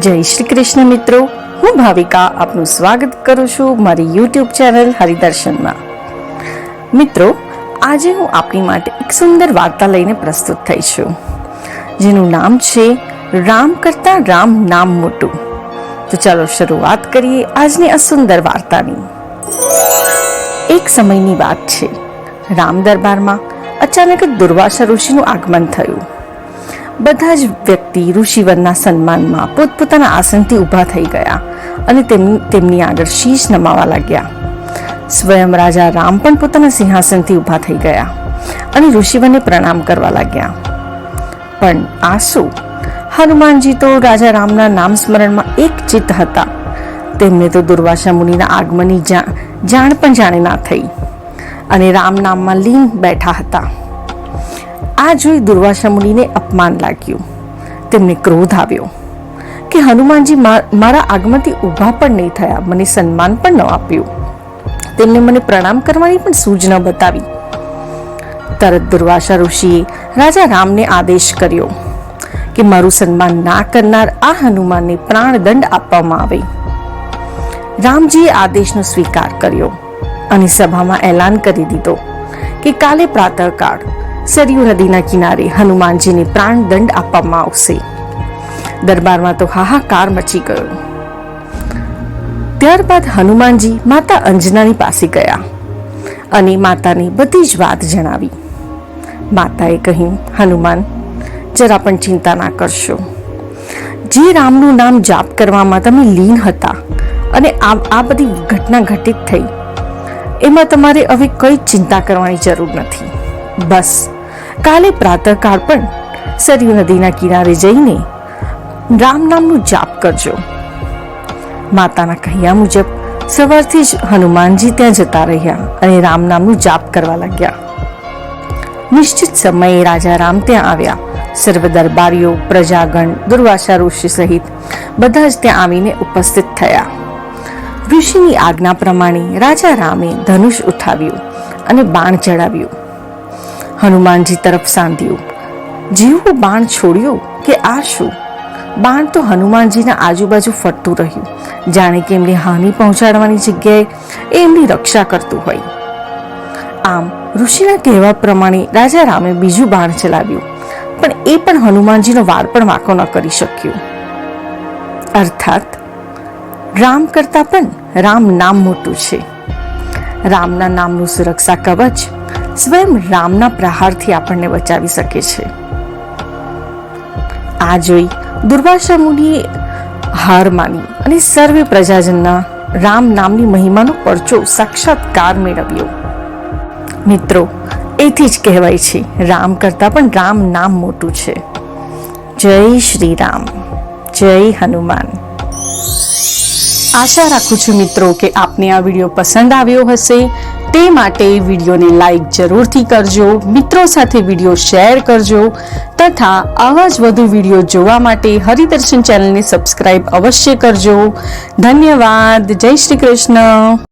જય શ્રી કૃષ્ણ મિત્રો. હું ભાવિકા આપનું સ્વાગત કરું છું મારી યુટ્યુબ ચેનલ હરિદર્શનમાં. મિત્રો, આજે હું આપની માટે એક સુંદર વાર્તા લઈને પ્રસ્તુત થઈ છું. જેનું નામ છે રામ કરતા રામ નામ મોટું. તો ચાલો શરૂઆત કરીએ આજની આ સુંદર વાર્તાની. એક સમયની વાત છે. રામ દરબારમાં અચાનક જ દુર્વાસા ઋષિનું આગમન થયું. બધા જ વ્યક્તિ ઋષિવનના સન્માનમાં પોતપોતાના આસનથી ઊભા થઈ ગયા અને તેમ- તેમની આગળ શીશ નમાવા લાગ્યા. સ્વયં રાજા રામ પણ પોતાના સિંહાસનથી ઊભા થઈ ગયા અને ઋષિવને પ્રણામ કરવા લાગ્યા. પણ આ શું? હનુમાનજી તો રાજા રામના નામ સ્મરણમાં એક ચિત્ત હતા. તેમને તો દુર્વાસા મુનિના આગમનની જાણ પણ જાણે ના થઈ. અને રામ નામમાં લીન બેઠા હતા. આ જોઈ દુર્વાસા મુનિને અપમાન લાગ્યું. તેમને ક્રોધ આવ્યો કે હનુમાનજી મારા આગમનથી ઊભા પણ નહીં થયા, મને સન્માન પણ ન આપ્યું. તેમને મને પ્રણામ કરવાની પણ સૂચના બતાવી. તરત દુર્વાસા ઋષિએ રાજા રામને આદેશ કર્યો કે મારું સન્માન ના કરનાર આ હનુમાનને પ્રાણદંડ આપવામાં આવે. રામજીએ આદેશનો સ્વીકાર કર્યો અને સભામાં એલાન કરી દીધો કે કાલે પ્રાતઃકાળ સરયુ નદીના કિનારે હનુમાનજીને પ્રાણદંડ આપવામાં આવશે. દરબારમાં તો હાહાકાર મચી ગયો. ત્યારબાદ હનુમાનજી માતા અંજનાની પાસે ગયા અને માતાને બધી જ વાત જણાવી. માતાએ કહ્યું, હનુમાન, જરા પણ ચિંતા ના કરશો. જે રામનું નામ જાપ કરવામાં તમે લીન હતા અને આ આ બધી ઘટના ઘટિત થઈ, એમાં તમારે હવે કઈ ચિંતા કરવાની જરૂર નથી. બસ કાલે પ્રાતઃકાળ પણ સરયુ નદીના કિનારે જઈને રામ નામનું જાપ કરજો. માતાના કહ્યા મુજબ સવારથી જ હનુમાનજી ત્યાં જતા રહ્યા અને રામ નામનું જાપ કરવા લાગ્યા. નિશ્ચિત સમયે રાજા રામ ત્યાં આવ્યા. સર્વ દરબારીઓ, પ્રજાગણ, દુર્વાસા ઋષિ સહિત બધા જ ત્યાં આવીને ઉપસ્થિત થયા. ઋષિની આજ્ઞા પ્રમાણે રાજા રામે ધનુષ ઉઠાવ્યું અને બાણ ચડાવ્યું. હનુમાનજી તરફ સાંધ્યું. જેવું બાણ છોડ્યું કે આ શું? બાણ તો હનુમાનજીના આજુબાજુ ફરતું રહ્યું. જાણે કે એમને હાનિ પહોંચાડવાની જગ્યાએ એ એમની રક્ષા કરતું હોય. આમ, ઋષિના કહેવા પ્રમાણે રાજા રામે બીજું બાણ ચલાવ્યું. પણ એ પણ હનુમાનજીનો વાર પણ વાંકો ન કરી શક્યું. અર્થાત, રામ કરતાં પણ રામ નામ મોટું છે. રામના નામનું સુરક્ષા કવચ સ્વયં રામના પ્રહારથી આપણને બચાવી શકે છે. આ જોઈ દુર્વાસા મુનિએ હાર માની અને સર્વે પ્રજાજનના રામ નામની મહિમાનો પરચો સાક્ષાત્કાર મેળવ્યો. મિત્રો, એથી જ કહેવાય છે, રામ કરતાં પણ રામ નામ મોટું છે. જય શ્રી રામ જય હનુમાન. આશા રાખું છું મિત્રો કે આપને આ વીડિયો પસંદ આવ્યો હશે. તે માટે વિડીયોને લાઈક જરૂરથી કરજો, મિત્રો સાથે વીડિયો શેર કરજો, તથા આવા જ વધુ વીડિયો જોવા માટે હરિદર્શન ચેનલને સબસ્ક્રાઇબ અવશ્ય કરજો. ધન્યવાદ, જય શ્રી કૃષ્ણ.